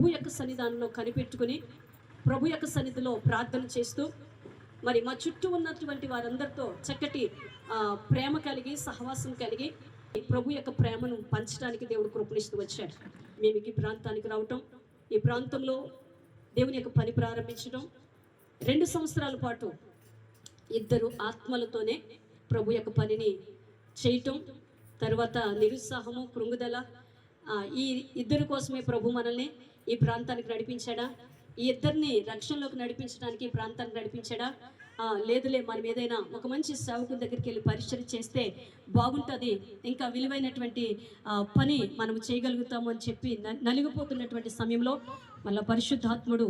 ప్రభు యొక్క సన్నిధానంలో కనిపెట్టుకుని ప్రభు యొక్క సన్నిధిలో ప్రార్థన చేస్తూ మరి మా చుట్టూ ఉన్నటువంటి వారందరితో చక్కటి ప్రేమ కలిగి సహవాసం కలిగి ప్రభు యొక్క ప్రేమను పంచడానికి దేవుడు కృపణిస్తూ వచ్చాడు. మేము ఈ ప్రాంతానికి రావటం ఈ ప్రాంతంలో దేవుని యొక్క పని ప్రారంభించడం రెండు సంవత్సరాల పాటు ఇద్దరు ఆత్మలతోనే ప్రభు యొక్క పనిని చేయటం తర్వాత నిరుత్సాహము కృంగుదల ఈ ఇద్దరి కోసమే ప్రభు మనల్ని ఈ ప్రాంతానికి నడిపించాడా? ఈ ఇద్దరిని రక్షణలోకి నడిపించడానికి ఈ ప్రాంతానికి నడిపించాడా? లేదులే మనం ఏదైనా ఒక మంచి సేవకుని దగ్గరికి వెళ్ళి పరిచయం చేస్తే బాగుంటుంది. ఇంకా విలువైనటువంటి పని మనం చేయగలుగుతాము అని చెప్పి నలిగిపోతున్నటువంటి సమయంలో మళ్ళీ పరిశుద్ధాత్ముడు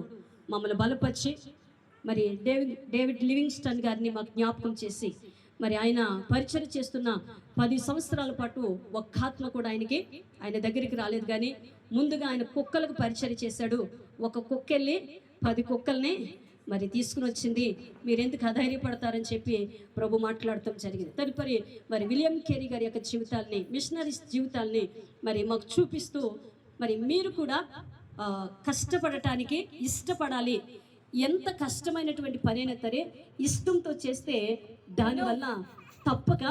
మమ్మల్ని బలపరిచి మరి డేవిడ్ డేవిడ్ లివింగ్స్టన్ గారిని మాకు జ్ఞాపకం చేసి మరి ఆయన పరిచయం చేస్తున్న పది సంవత్సరాల పాటు ఒక్క ఆత్మ కూడా ఆయనకి ఆయన దగ్గరికి రాలేదు కానీ ముందుగా ఆయన కుక్కలకు పరిచయం చేశాడు. ఒక కుక్కెళ్ళి పది కుక్కల్ని మరి తీసుకుని వచ్చింది. మీరు ఎందుకు అధైర్యపడతారని చెప్పి ప్రభు మాట్లాడటం జరిగింది. తదుపరి మరి విలియం కేరీ గారి యొక్క జీవితాల్ని మిషనరీస్ జీవితాల్ని మరి మాకు చూపిస్తూ మరి మీరు కూడా కష్టపడటానికి ఇష్టపడాలి. ఎంత కష్టమైనటువంటి పని అయినా సరే ఇష్టంతో చేస్తే దానివల్ల తప్పక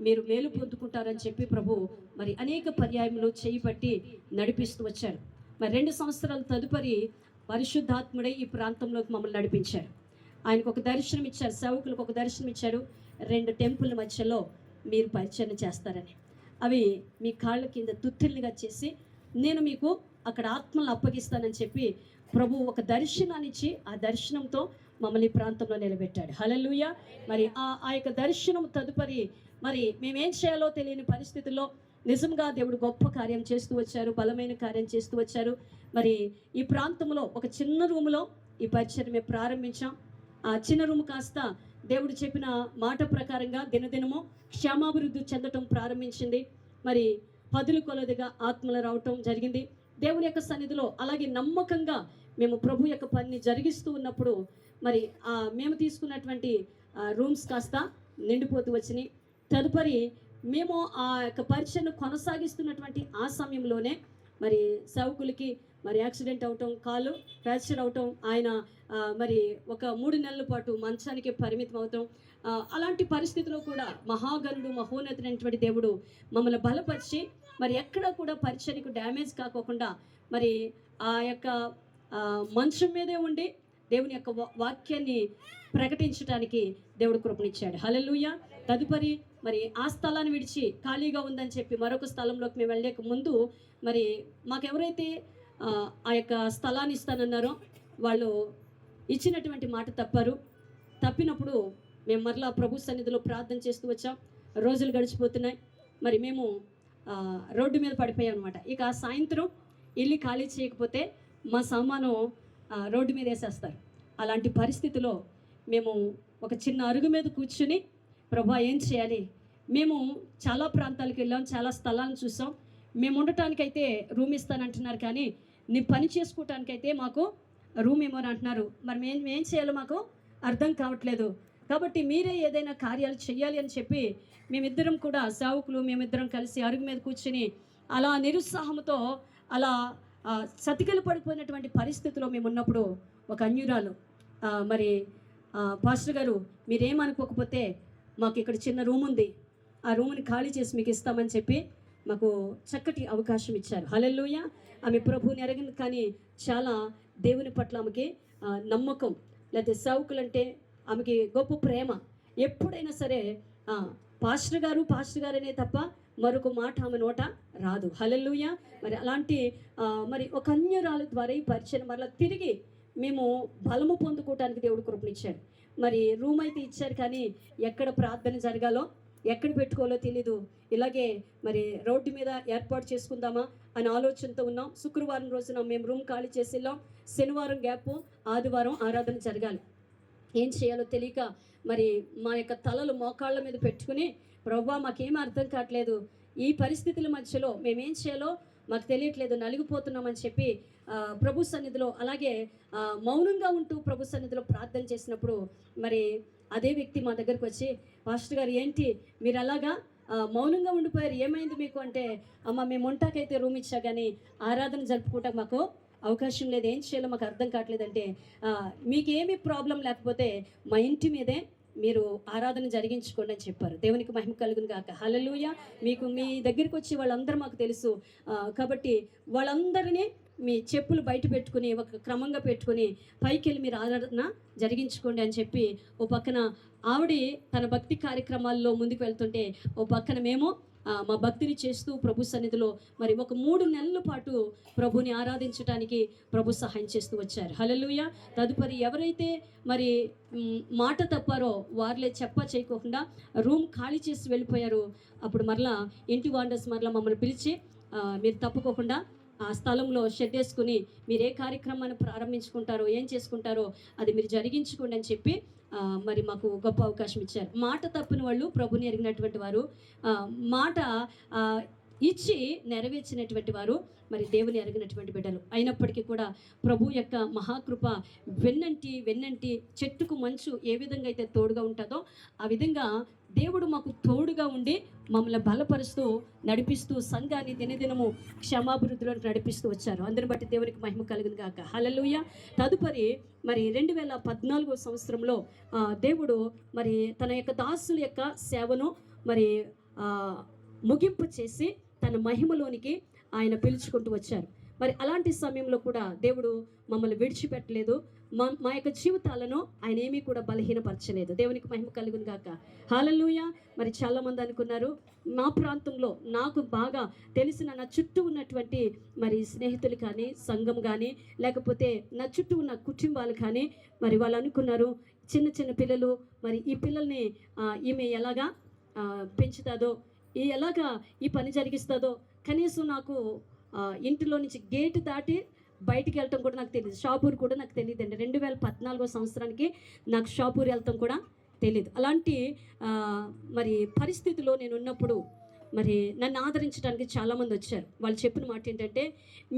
మీరు మేలు పొందుకుంటారని చెప్పి ప్రభు మరి అనేక పర్యాయములు చేయబట్టి నడిపిస్తూ వచ్చారు. మరి రెండు సంవత్సరాల తదుపరి పరిశుద్ధాత్ముడే ఈ ప్రాంతంలోకి మమ్మల్ని నడిపించారు. ఆయనకు ఒక దర్శనం ఇచ్చారు సేవకులకు ఒక దర్శనం ఇచ్చారు. రెండు టెంపుల్ మధ్యలో మీరు పరిచయం చేస్తారని. అవి మీ కాళ్ళ కింద తుత్తుల్నిగా చేసి నేను మీకు అక్కడ ఆత్మలను అప్పగిస్తానని చెప్పి ప్రభు ఒక దర్శనాన్నిచ్చి ఆ దర్శనంతో మమ్మల్ని ఈ ప్రాంతంలో నిలబెట్టాడు. హలలుయ మరి ఆ ఆ యొక్క దర్శనం తదుపరి మరి మేమేం చేయాలో తెలియని పరిస్థితుల్లో నిజంగా దేవుడు గొప్ప కార్యం చేస్తూ వచ్చారు బలమైన కార్యం చేస్తూ వచ్చారు. మరి ఈ ప్రాంతంలో ఒక చిన్న రూములో ఈ పరిచయం మేము ప్రారంభించాం. ఆ చిన్న రూమ్ కాస్త దేవుడు చెప్పిన మాట ప్రకారంగా దినదినము క్షేమాభివృద్ధి చెందటం ప్రారంభించింది. మరి పదులు కొలదిగా ఆత్మలు రావటం జరిగింది. దేవుని యొక్క సన్నిధిలో అలాగే నమ్మకంగా మేము ప్రభు యొక్క పనిని జరిగిస్తూ ఉన్నప్పుడు మరి మేము తీసుకున్నటువంటి రూమ్స్ కాస్త నిండిపోతూ వచ్చినాయి. తదుపరి మేము ఆ యొక్క పరీక్షను కొనసాగిస్తున్నటువంటి ఆ సమయంలోనే మరి సేవకులకి మరి యాక్సిడెంట్ అవటం కాలు ఫ్రాక్చర్ అవటం ఆయన మరి ఒక మూడు నెలల పాటు మంచానికి పరిమితం అవటం అలాంటి పరిస్థితిలో కూడా మహాగణుడు మహోన్నతుడైనటువంటి దేవుడు మమ్మల్ని బలపరిచి మరి ఎక్కడ కూడా పరిచయకు డ్యామేజ్ కాకోకుండా మరి ఆ యొక్క మంచం మీదే ఉండి దేవుని యొక్క వా- వాక్యాన్ని ప్రకటించడానికి దేవుడు కృపనిచ్చాడు. హలలుయ తదుపరి మరి ఆ స్థలాన్ని విడిచి ఖాళీగా ఉందని చెప్పి మరొక స్థలంలోకి మేము వెళ్ళక ముందు మరి మాకెవరైతే ఆ, ఆ యొక్క స్థలాన్ని ఇస్తానన్నారో వాళ్ళు ఇచ్చినటువంటి మాట తప్పారు. తప్పినప్పుడు మేము మరలా ప్రభు సన్నిధిలో ప్రార్థన చేస్తూ వచ్చాం. రోజులు గడిచిపోతున్నాయి. మరి మేము రోడ్డు మీద పడిపోయాం అనమాట ఇక సాయంత్రం ఇల్లు ఖాళీ చేయకపోతే మా సామాను రోడ్డు మీద వేసేస్తారు. అలాంటి పరిస్థితిలో మేము ఒక చిన్న అరుగు మీద కూర్చుని ప్రభా ఏం చేయాలి? మేము చాలా ప్రాంతాలకు వెళ్ళాం చాలా స్థలాలను చూసాం. మేము ఉండటానికైతే రూమ్ ఇస్తానంటున్నారు కానీ నీ పని చేసుకోవటానికైతే మాకు రూమ్ ఇవ్వని అంటున్నారు. మరి మేము ఏం చేయాలో మాకు అర్థం కావట్లేదు. కాబట్టి మీరే ఏదైనా కార్యాలు చేయాలి అని చెప్పి మేమిద్దరం కూడా సేవకులు మేమిద్దరం కలిసి అరుగు మీద కూర్చుని అలా నిరుత్సాహంతో అలా సతికలు పడిపోయినటువంటి పరిస్థితిలో మేము ఉన్నప్పుడు ఒక అన్యురాలు మరి పాస్టర్ గారు మీరేమనుకోకపోతే మాకు ఇక్కడ చిన్న రూమ్ ఉంది. ఆ రూమ్ని ఖాళీ చేసి మీకు ఇస్తామని చెప్పి మాకు చక్కటి అవకాశం ఇచ్చారు. హలెల్లుయ. ఆమె ప్రభువుని ఎరగింది కానీ చాలా దేవుని పట్ల ఆమెకి నమ్మకం లేకపోతే సేవకులంటే ఆమెకి గొప్ప ప్రేమ. ఎప్పుడైనా సరే పాస్టర్ గారు పాస్టర్ గారనే తప్ప మరొక మాట ఆమె నోట రాదు. హలెల్లుయ. మరి అలాంటి మరి ఒక అన్యురాల ద్వారా ఈ పరిచయం మరలా తిరిగి మేము బలము పొందుకోవటానికి దేవుడు కృపనిచ్చాడు. మరి రూమ్ అయితే ఇచ్చారు కానీ ఎక్కడ ప్రార్థన జరగాలో ఎక్కడ పెట్టుకోవాలో తెలీదు. ఇలాగే మరి రోడ్డు మీద ఏర్పాటు చేసుకుందామా అని ఆలోచనతో ఉన్నాం. శుక్రవారం రోజున మేము రూమ్ ఖాళీ చేసి వెళ్ళాం. శనివారం గ్యాప్ ఆదివారం ఆరాధన జరగాలి. ఏం చేయాలో తెలియక మరి మా యొక్క తలలు మోకాళ్ళ మీద పెట్టుకుని ప్రభా మాకేం అర్థం కావట్లేదు. ఈ పరిస్థితుల మధ్యలో మేమేం చేయాలో మాకు తెలియట్లేదు. నలిగిపోతున్నామని చెప్పి ప్రభు సన్నిధిలో అలాగే మౌనంగా ఉంటూ ప్రభు సన్నిధిలో ప్రార్థన చేసినప్పుడు మరి అదే వ్యక్తి మా దగ్గరకు వచ్చి పాస్టర్ గారు ఏంటి? మీరు అలాగా మౌనంగా ఉండిపోయారు. ఏమైంది మీకు? అంటే అమ్మ మేము ఉంటాకైతే రూమ్ ఇచ్చా కానీ ఆరాధన జరుపుకుంటాం మాకు. అవకాశం లేదు. ఏం చేయాలో మాకు అర్థం కావట్లేదంటే మీకేమి ప్రాబ్లం లేకపోతే మా ఇంటి మీదే మీరు ఆరాధన జరిగించుకోండి అని చెప్పారు. దేవునికి మహిమ కలుగును కాక హలలుయ మీకు మీ దగ్గరికి వచ్చి వాళ్ళందరూ మాకు తెలుసు. కాబట్టి వాళ్ళందరినీ మీ చెప్పులు బయట పెట్టుకుని ఒక క్రమంగా పెట్టుకుని పైకి వెళ్ళి మీరు ఆరాధన జరిగించుకోండి అని చెప్పి ఓ పక్కన ఆవిడ తన భక్తి కార్యక్రమాల్లో ముందుకు వెళ్తుంటే ఓ పక్కన మేము మా భక్తిని చేస్తూ ప్రభు సన్నిధిలో మరి ఒక మూడు నెలల పాటు ప్రభుని ఆరాధించడానికి ప్రభు సహాయం చేస్తూ వచ్చారు. హలలుయ తదుపరి ఎవరైతే మరి మాట తప్పారో వారిలే చెప్ప చేయకోకుండా రూమ్ ఖాళీ చేసి వెళ్ళిపోయారు. అప్పుడు మరలా ఇంటి వాండర్స్ మరలా మమ్మల్ని పిలిచి మీరు తప్పుకోకుండా ఆ స్థలంలో షెడ్ వేసుకుని మీరు ఏ కార్యక్రమాన్ని ప్రారంభించుకుంటారో ఏం చేసుకుంటారో అది మీరు జరిగించుకోండి అని చెప్పి మరి మాకు గొప్ప అవకాశం ఇచ్చారు. మాట తప్పిన వాళ్ళు ప్రభుని ఎరిగినటువంటి వారు మాట ఇచ్చి నెరవేర్చినటువంటి వారు మరి దేవుని ఎరగినటువంటి బిడ్డలు. అయినప్పటికీ కూడా ప్రభు యొక్క మహాకృప వెన్నంటి వెన్నంటి చెట్టుకు మంచు ఏ విధంగా అయితే తోడుగా ఉంటుందో ఆ విధంగా దేవుడు మాకు తోడుగా ఉండి మమ్మల్ని బలపరుస్తూ నడిపిస్తూ సంఘాన్ని దినదినము క్షమాభివృద్ధిలోకి నడిపిస్తూ వచ్చారు. అందరిని బట్టి దేవునికి మహిమ కలిగింది కాక హలలుయ తదుపరి మరి రెండు వేల పద్నాలుగో సంవత్సరంలో దేవుడు మరి తన యొక్క దాసుల యొక్క సేవను మరి ముగింపు చేసి తన మహిమలోనికి ఆయన పిలుచుకుంటూ వచ్చారు. మరి అలాంటి సమయంలో కూడా దేవుడు మమ్మల్ని విడిచిపెట్టలేదు. మా మా యొక్క జీవితాలను ఆయన ఏమీ కూడా బలహీనపరచలేదు. దేవునికి మహిమ కలుగును గాక. హాలలుయ మరి చాలామంది అనుకున్నారు మా ప్రాంతంలో నాకు బాగా తెలిసిన నా చుట్టూ ఉన్నటువంటి మరి స్నేహితులు కానీ సంఘం కానీ లేకపోతే నా చుట్టూ ఉన్న కుటుంబాలు కానీ మరి వాళ్ళు అనుకున్నారు చిన్న చిన్న పిల్లలు మరి ఈ పిల్లల్ని ఈమె ఎలాగా పెంచుతుందో ఈ ఎలాగా ఈ పని జరిగిస్తుందో కనీసం నాకు ఇంటిలో నుంచి గేటు దాటి బయటికి వెళ్ళటం కూడా నాకు తెలియదు షాపూర్ కూడా నాకు తెలియదు అండి రెండు వేల పద్నాలుగో సంవత్సరానికి నాకు షాపూర్ వెళ్ళటం కూడా తెలియదు అలాంటి మరి పరిస్థితిలో నేను ఉన్నప్పుడు మరి నన్ను ఆదరించడానికి చాలామంది వచ్చారు. వాళ్ళు చెప్పిన మాట ఏంటంటే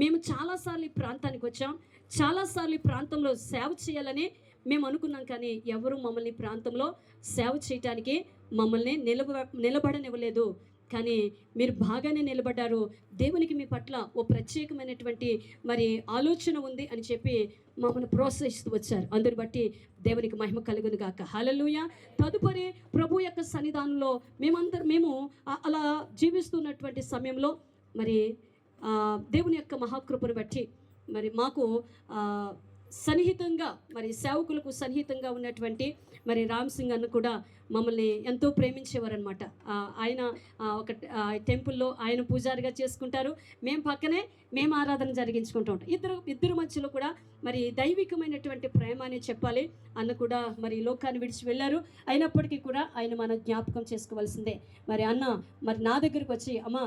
మేము చాలాసార్లు ఈ ప్రాంతానికి వచ్చాం. చాలాసార్లు ఈ ప్రాంతంలో సేవ చేయాలని మేము అనుకున్నాం కానీ ఎవరు మమ్మల్ని ప్రాంతంలో సేవ చేయటానికి మమ్మల్ని నిలబ నిలబడనివ్వలేదు. కానీ మీరు బాగానే నిలబడ్డారు. దేవునికి మీ పట్ల ఓ ప్రత్యేకమైనటువంటి మరి ఆలోచన ఉంది అని చెప్పి మమ్మల్ని ప్రోత్సహిస్తూ వచ్చారు. అందుని బట్టి దేవునికి మహిమ కలుగును గాక. హలలుయ తదుపరి ప్రభు యొక్క సన్నిధానంలో మేమందరం మేము అలా జీవిస్తున్నటువంటి సమయంలో మరి దేవుని యొక్క మహాకృపను బట్టి మరి మాకు సన్నిహితంగా మరి సేవకులకు సన్నిహితంగా ఉన్నటువంటి మరి రామ్ సింగ్ అన్న కూడా మమ్మల్ని ఎంతో ప్రేమించేవారనమాట ఆయన ఒక ఆ, టెంపుల్లో ఆయన పూజారిగా చేసుకుంటారు. మేము పక్కనే మేము ఆరాధన జరిగించుకుంటూ ఉంటాం. ఇద్దరు ఇద్దరు మధ్యలో కూడా మరి దైవికమైనటువంటి ప్రేమ అని చెప్పాలి అన్న కూడా మరి లోకాన్ని విడిచి వెళ్ళారు. అయినప్పటికీ కూడా ఆయన మన జ్ఞాపకం చేసుకోవాల్సిందే. మరి అన్న మరి నా దగ్గరికి వచ్చి అమ్మ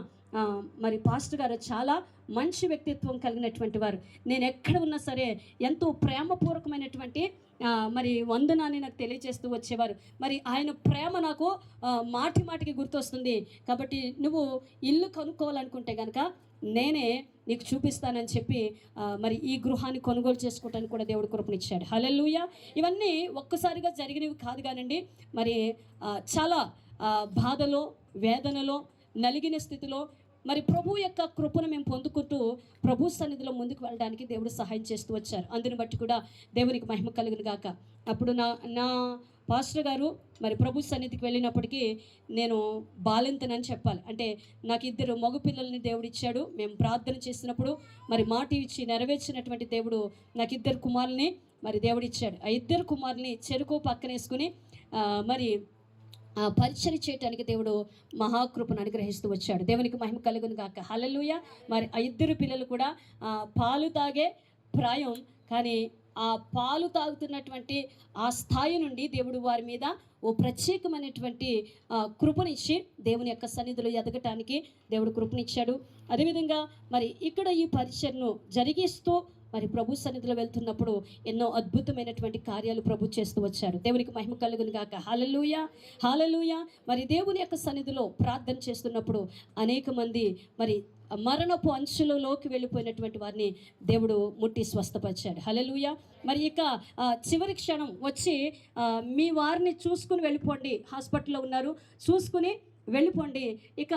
మరి పాస్టర్ గారు చాలా మంచి వ్యక్తిత్వం కలిగినటువంటి వారు. నేను ఎక్కడ ఉన్నా సరే ఎంతో ప్రేమపూర్వకమైనటువంటి మరి వందనాన్ని నాకు తెలియజేస్తూ వచ్చేవారు. మరి ఆయన ప్రేమ నాకు మాటి మాటికి గుర్తొస్తుంది. కాబట్టి నువ్వు ఇల్లు కనుక్కోవాలనుకుంటే కనుక నేనే నీకు చూపిస్తానని చెప్పి మరి ఈ గృహాన్ని కొనుగోలు చేసుకోవటానికి కూడా దేవుడు కృపనిచ్చాడు. హలెల్లుయ. ఇవన్నీ ఒక్కసారిగా జరిగినవి కాదు కానండి. మరి చాలా బాధలో వేదనలో నలిగిన స్థితిలో మరి ప్రభు యొక్క కృపను మేము పొందుకుంటూ ప్రభు సన్నిధిలో ముందుకు వెళ్ళడానికి దేవుడు సహాయం చేస్తూ వచ్చారు. అందుని బట్టి కూడా దేవునికి మహిమ కలుగును గాక. అప్పుడు నా నా పాస్టర్ గారు మరి ప్రభు సన్నిధికి వెళ్ళినప్పటికీ నేను బాలింతనని చెప్పాలి. అంటే నాకు ఇద్దరు మగపిల్లల్ని దేవుడు ఇచ్చాడు. మేము ప్రార్థన చేసినప్పుడు మరి మాట ఇచ్చి నెరవేర్చినటువంటి దేవుడు నాకు ఇద్దరు కుమారుల్ని మరి దేవుడు ఇచ్చాడు. ఆ ఇద్దరు కుమారుని చెరుకు పక్కనేసుకుని మరి పరిచయం చేయటానికి దేవుడు మహాకృపను అనుగ్రహిస్తూ వచ్చాడు. దేవునికి మహిమ కలుగును కాక హలలుయ మరి ఆ ఇద్దరు పిల్లలు కూడా పాలు తాగే ప్రాయం కానీ ఆ పాలు తాగుతున్నటువంటి ఆ స్థాయి నుండి దేవుడు వారి మీద ఓ ప్రత్యేకమైనటువంటి కృపనిచ్చి దేవుని యొక్క సన్నిధిలో ఎదగటానికి దేవుడు కృపనిచ్చాడు. అదేవిధంగా మరి ఇక్కడ ఈ పరిచయను జరిగిస్తూ మరి ప్రభు సన్నిధిలో వెళ్తున్నప్పుడు ఎన్నో అద్భుతమైనటువంటి కార్యాలు ప్రభు చేస్తూ వచ్చారు. దేవునికి మహిమ కలుగును గాక. హాలలుయ హాలలుయ మరి దేవుని యొక్క సన్నిధిలో ప్రార్థన చేస్తున్నప్పుడు అనేక మంది మరి మరణపు అంచులలోకి వెళ్ళిపోయినటువంటి వారిని దేవుడు ముట్టి స్వస్థపరిచాడు. హలలుయ మరి ఇక చివరి క్షణం వచ్చి మీ వారిని చూసుకుని వెళ్ళిపోండి. హాస్పిటల్లో ఉన్నారు. చూసుకుని వెళ్ళిపోండి. ఇక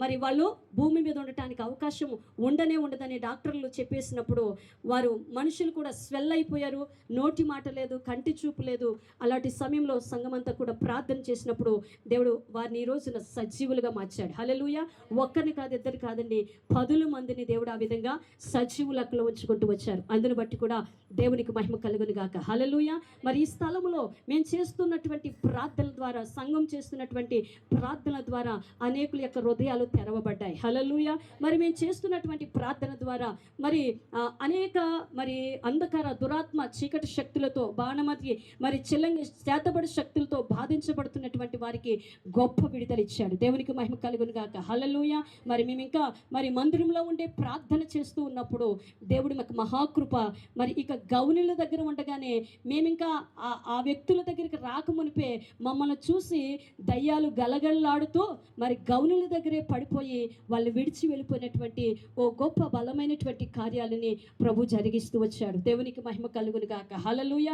మరి వాళ్ళు భూమి మీద ఉండటానికి అవకాశం ఉండనే ఉండదని డాక్టర్లు చెప్పేసినప్పుడు వారు మనుషులు కూడా స్వెల్ అయిపోయారు. నోటి మాట లేదు కంటి చూపు లేదు. అలాంటి సమయంలో సంఘమంతా కూడా ప్రార్థన చేసినప్పుడు దేవుడు వారిని ఈ రోజున సజీవులుగా మార్చాడు. హలలుయ ఒక్కరిని కాదు ఇద్దరు కాదండి పదుల మందిని దేవుడు ఆ విధంగా సజీవులకులో ఉంచుకుంటూ వచ్చారు. అందుని బట్టి కూడా దేవునికి మహిమ కలుగును గాక. హలలుయ మరి ఈ స్థలంలో మేము చేస్తున్నటువంటి ప్రార్థనల ద్వారా సంఘం చేస్తున్నటువంటి ప్రార్థన ద్వారా అనేకుల యొక్క హృదయాలు తెరవబడ్డాయి. హలలుయ మరి మేము చేస్తున్నటువంటి ప్రార్థన ద్వారా మరి ఆ, అనేక మరి అంధకార దురాత్మ చీకటి శక్తులతో బాణమతి మరి చిల్లంగి చేతబడి శక్తులతో బాధించబడుతున్నటువంటి వారికి గొప్ప విడుదల ఇచ్చాడు. దేవునికి మహిమ కలుగును గాక. హలలుయ మరి మేము ఇంకా మరి మందిరంలో ఉండే ప్రార్థన చేస్తూ ఉన్నప్పుడు దేవుడి మాకు మహాకృప మరి ఇక గౌనుల దగ్గర ఉండగానే మేము ఇంకా ఆ- ఆ వ్యక్తుల దగ్గరికి రాకమునిపే మమ్మల్ని చూసి దయ్యాలు గలగల గలగలలాడుతూ మరి గౌనుల దగ్గరే పడిపోయి వాళ్ళు విడిచి వెళ్ళిపోయినటువంటి ఓ గొప్ప బలమైనటువంటి కార్యాలని ప్రభు జరిగిస్తూ వచ్చాడు. దేవునికి మహిమ కలుగును గాక. హలలుయ